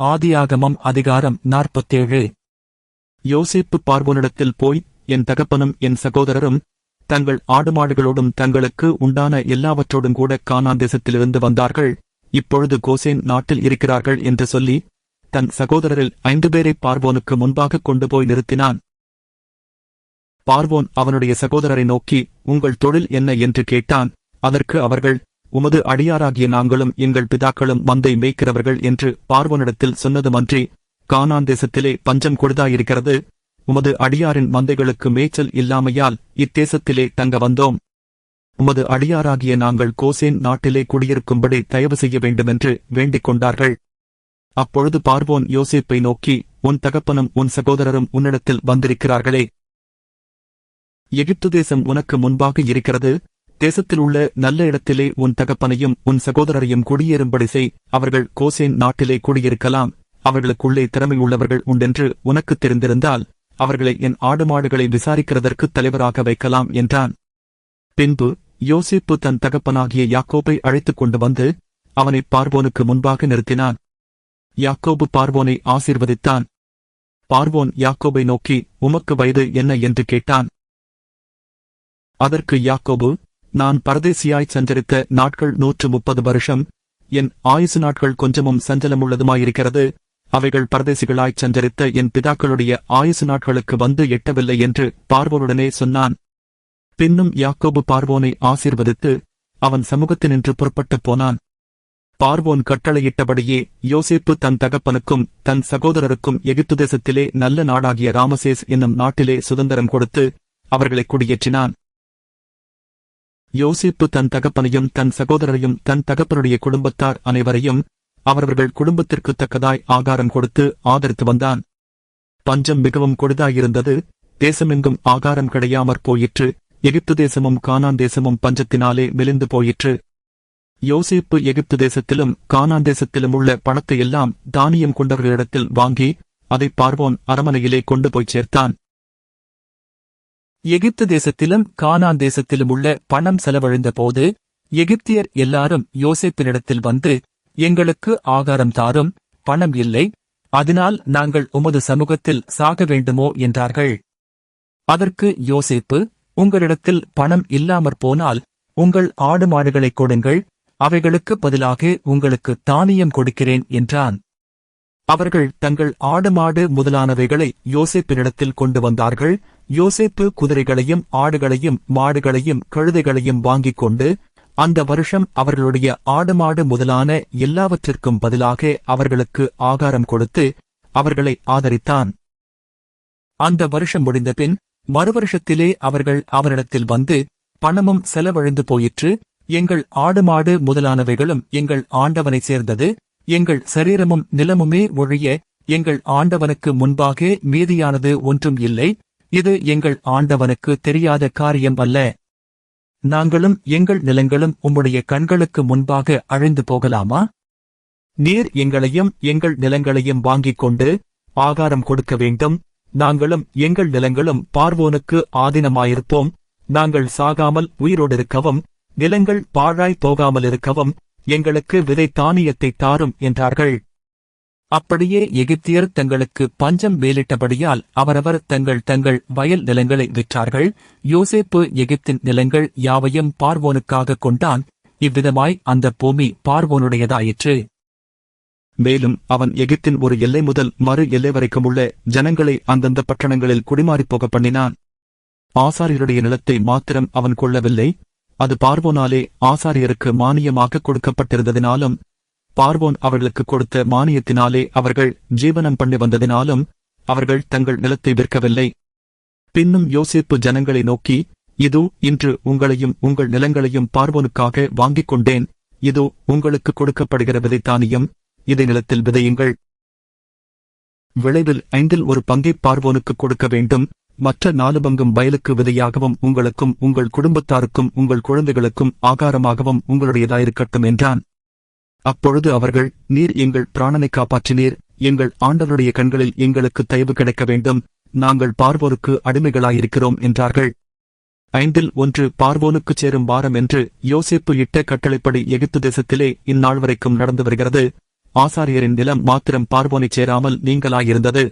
ஆதியாகமம் அதிகாரம் நாற்பத்தேழு. யோசேப்பு பார்வோனிடத்தில் போய் என் தகப்பனும் என் சகோதரரும் தங்கள் ஆடுமாடுகளோடும் தங்களுக்கு உண்டான எல்லாவற்றோடும் கூட கானான் தேசத்திலிருந்து வந்தார்கள். இப்பொழுது கோசேன் நாட்டில் இருக்கிறார்கள் என்று சொல்லி தன் சகோதரரில் ஐந்து பேரை பார்வோனுக்கு முன்பாக கொண்டு போய் நிறுத்தினான். பார்வோன் அவனுடைய சகோதரரை நோக்கி உங்கள் தொழில் என்ன? என்று கேட்டான். அதற்கு அவர்கள் உமது அடியாராகிய நாங்களும் எங்கள் பிதாக்களும் மந்தை மேய்க்கிறவர்கள் என்று பார்வோனிடத்தில் சொன்னதுமன்றி கானான் தேசத்திலே பஞ்சம் கொடுதாயிருக்கிறது. உமது அடியாரின் மந்தைகளுக்கு மேய்ச்சல் இல்லாமையால் இத்தேசத்திலே தங்க வந்தோம். உமது அடியாராகிய நாங்கள் கோசேன் நாட்டிலே குடியிருக்கும்படி தயவு செய்ய வேண்டுமென்று வேண்டிக் கொண்டார்கள். அப்பொழுது பார்வோன் யோசேப்பை நோக்கி உன் தகப்பனும் உன் சகோதரரும் உன்னிடத்தில் வந்திருக்கிறார்களே. எகிப்து தேசம் உனக்கு முன்பாக இருக்கிறது. தேசத்தில் உள்ள நல்ல இடத்திலே உன் தகப்பனையும் உன் சகோதரரையும் குடியேறும்படி செய். அவர்கள் கோசேன் நாட்டிலே குடியிருக்கலாம். அவர்களுக்குள்ளே திறமை உள்ளவர்கள் உண்டென்று உனக்கு தெரிந்திருந்தால் அவர்களை என் ஆடு மாடுகளை விசாரிக்கிறதற்கு தலைவராக வைக்கலாம் என்றான். பின்பு யோசிப்பு தன் தகப்பனாகிய யாக்கோபை அழைத்துக் கொண்டு வந்து அவனை பார்வோனுக்கு முன்பாக நிறுத்தினான். யாக்கோபு பார்வோனை ஆசீர்வதித்தான். பார்வோன் யாக்கோபை நோக்கி உமக்கு வயது என்ன? என்று கேட்டான். அதற்கு யாக்கோபு நான் பரதேசியாய் சஞ்சரித்த நாட்கள் நூற்று முப்பது வருஷம். என் ஆயுசு நாட்கள் கொஞ்சமும் சஞ்சலமுள்ளதுமாயிருக்கிறது. அவைகள் பரதேசிகளாய்ச் சஞ்சரித்த என் பிதாக்களுடைய ஆயுசு நாட்களுக்கு வந்து எட்டவில்லை என்று பார்வோனுடனே சொன்னான். பின்னும் யாக்கோபு பார்வோனை ஆசீர்வதித்து அவன் சமூகத்தினின்று புறப்பட்டுப் போனான். பார்வோன் கட்டளையிட்டபடியே யோசேப்பு தன் தகப்பனுக்கும் தன் சகோதரருக்கும் எகிப்து தேசத்திலே நல்ல நாடாகிய ராமசேஸ் என்னும் நாட்டிலே சுதந்திரம் கொடுத்து அவர்களை குடியேற்றினான். யோசிப்பு தன் தகப்பனையும் தன் சகோதரரையும் தன் தகப்பனுடைய குடும்பத்தார் அனைவரையும் அவரவர்கள் குடும்பத்திற்கு தக்கதாய் ஆகாரம் கொடுத்து ஆதரித்து வந்தான். பஞ்சம் மிகவும் கொடுதாயிருந்தது. தேசமெங்கும் ஆகாரம் கிடையாமற் போயிற்று. எகிப்து தேசமும் கானான் தேசமும் பஞ்சத்தினாலே மெலிந்து போயிற்று. யோசிப்பு எகிப்து தேசத்திலும் கானான் தேசத்திலும் உள்ள பணத்தை எல்லாம் தானியம் கொண்டவர்களிடத்தில் வாங்கி அதை பார்வோன் அரமனையிலே கொண்டு போய் சேர்த்தான். எகிப்து தேசத்திலும் கானான் தேசத்திலும் உள்ள பணம் செலவழிந்த போது எகிப்தியர் எல்லாரும் யோசேப்பினிடத்தில் வந்து எங்களுக்கு ஆகாரம் தாரும் பணம் இல்லை அதனால் நாங்கள் உமது சமூகத்தில் சாக வேண்டுமோ? என்றார்கள். அதற்கு யோசிப்பு உங்களிடத்தில் பணம் இல்லாமற் போனால் உங்கள் ஆடு மாடுகளைக் கொடுங்கள் அவைகளுக்கு பதிலாக உங்களுக்கு தானியம் கொடுக்கிறேன் என்றான். அவர்கள் தங்கள் ஆடு மாடு முதலானவைகளை யோசேப்பினிடத்தில் கொண்டு வந்தார்கள். யோசேப்பு குதிரைகளையும் ஆடுகளையும் மாடுகளையும் கழுதைகளையும் வாங்கிக் கொண்டு அந்த வருஷம் அவர்களுடைய ஆடு மாடு முதலான எல்லாவற்றிற்கும் பதிலாக அவர்களுக்கு ஆகாரம் கொடுத்து அவர்களை ஆதரித்தான். அந்த வருஷம் முடிந்தபின் மறுவருஷத்திலே அவர்கள் அவரிடத்தில் வந்து பணமும் செலவழிந்து போயிற்று. எங்கள் ஆடு மாடு முதலானவைகளும் எங்கள் ஆண்டவனை சேர்ந்தது. எங்கள் சரீரமும் நிலமுமே ஒழிய எங்கள் ஆண்டவனுக்கு முன்பாக மீதியானது ஒன்றும் இல்லை. இது எங்கள் ஆண்டவனுக்கு தெரியாத காரியம் அல்ல. நாங்களும் எங்கள் நிலங்களும் உம்முடைய கண்களுக்கு முன்பாக அழிந்து போகலாமா? நீர் எங்களையும் எங்கள் நிலங்களையும் வாங்கிக் கொண்டு ஆகாரம் கொடுக்க வேண்டும். நாங்களும் எங்கள் நிலங்களும் பார்வோனுக்கு ஆதீனமாயிருப்போம். நாங்கள் சாகாமல் உயிரோடு இருக்கவும் நிலங்கள் பாழாய் போகாமல் இருக்கவும் எங்களுக்கு விதை தானியத்தை தாரும் என்றார்கள். அப்படியே எகிப்தியர் தங்களுக்கு பஞ்சம் வேலிட்டபடியால் அவரவர் தங்கள் தங்கள் வயல் நிலங்களை விற்றார்கள். யோசேப்பு எகிப்தின் நிலங்கள் யாவையும் பார்வோனுக்காக கொண்டான். இவ்விதமாய் அந்த பூமி பார்வோனுடையதாயிற்று. மேலும் அவன் எகிப்தின் ஒரு எல்லை முதல் மறு எல்லை வரைக்கும் உள்ள ஜனங்களை அந்தந்த பட்டணங்களில் குடிமாறிப் போக பண்ணினான். ஆசாரியருடைய நிலத்தை மாத்திரம் அவன் கொள்ளவில்லை. அது பார்வோனாலே ஆசாரியருக்கு மானியமாக கொடுக்கப்பட்டிருந்ததினாலும் பார்வோன் அவர்களுக்கு கொடுத்த மானியத்தினாலே அவர்கள் ஜீவனம் பண்ணி வந்ததினாலும் அவர்கள் தங்கள் நிலத்தை விற்கவில்லை. பின்னும் யோசிப்பு ஜனங்களை நோக்கி இதோ இன்று உங்களையும் உங்கள் நிலங்களையும் பார்வோனுக்காக வாங்கிக் கொண்டேன். இதோ உங்களுக்கு கொடுக்கப்படுகிற விதைத்தானியம் இதை நிலத்தில் விதையுங்கள். விளைவில் ஐந்தில் ஒரு பங்கை பார்வோனுக்கு கொடுக்க வேண்டும். மற்ற நாலு பங்கும் வயலுக்கு விதையாகவும் உங்களுக்கும் உங்கள் குடும்பத்தாருக்கும் உங்கள் குழந்தைகளுக்கும் ஆகாரமாகவும் உங்களுடையதாயிருக்கட்டும் என்றான். அப்பொழுது அவர்கள் நீர் எங்கள் பிராணனை காப்பாற்றினீர். எங்கள் ஆண்டவருடைய கண்களில் எங்களுக்கு தயவு கிடைக்க வேண்டும். நாங்கள் பார்வோருக்கு அடிமைகளாயிருக்கிறோம் என்றார்கள். ஐந்தில் ஒன்று பார்வோனுக்குச் சேரும் வாரம் என்று யோசிப்பு இட்ட கட்டளைப்படி எகிப்து தேசத்திலே இந்நாள் வரைக்கும் நடந்து வருகிறது. ஆசாரியரின் நிலம் மாத்திரம் பார்வோனைச் சேராமல் நீங்களாயிருந்தது.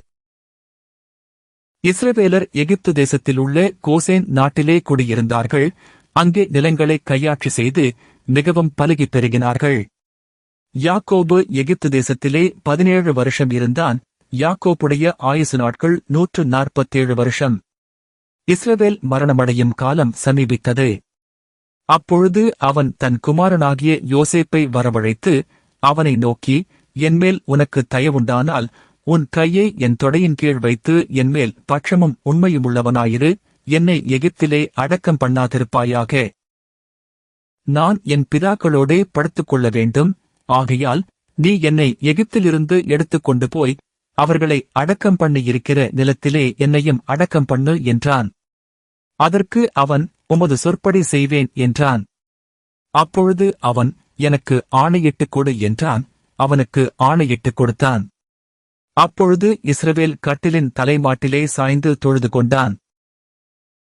இஸ்ரவேலர் எகிப்து தேசத்தில் உள்ள கோசேன் நாட்டிலே குடியிருந்தார்கள். அங்கே நிலங்களை கையாட்சி செய்து மிகவும் பலகி பெருகினார்கள். யாக்கோபு எகிப்து தேசத்திலே பதினேழு வருஷம் இருந்தான். யாக்கோபுடைய ஆயுசு நாட்கள் நூற்று நாற்பத்தேழு வருஷம். இஸ்ரவேல் மரணமடையும் காலம் சமீபித்தது. அப்பொழுது அவன் தன் குமாரனாகிய யோசேப்பை வரவழைத்து அவனை நோக்கி என்மேல் உனக்கு தயவுண்டானால் உன் கையை என் தொடையின் கீழ் வைத்து என்மேல் பட்சமும் உண்மையுமுள்ளவனாயிரு என்னை எகிப்திலே அடக்கம் பண்ணாதிருப்பாயாக. நான் என் பிதாக்களோடே படுத்துக் கொள்ள வேண்டும். ஆகையால் நீ என்னை எகிப்திலிருந்து எடுத்துக்கொண்டு போய் அவர்களை அடக்கம் பண்ணி இருக்கிற நிலத்திலே என்னையும் அடக்கம் பண்ணு என்றான். அதற்கு அவன் உமது சொற்படி செய்வேன் என்றான். அப்பொழுது அவன் எனக்கு ஆணையிட்டுக் கொடு என்றான் அவனுக்கு ஆணையிட்டுக் கொடுத்தான். அப்பொழுது இஸ்ரவேல் கட்டிலின் தலைமாட்டிலே சாய்ந்து தொழுது கொண்டான்.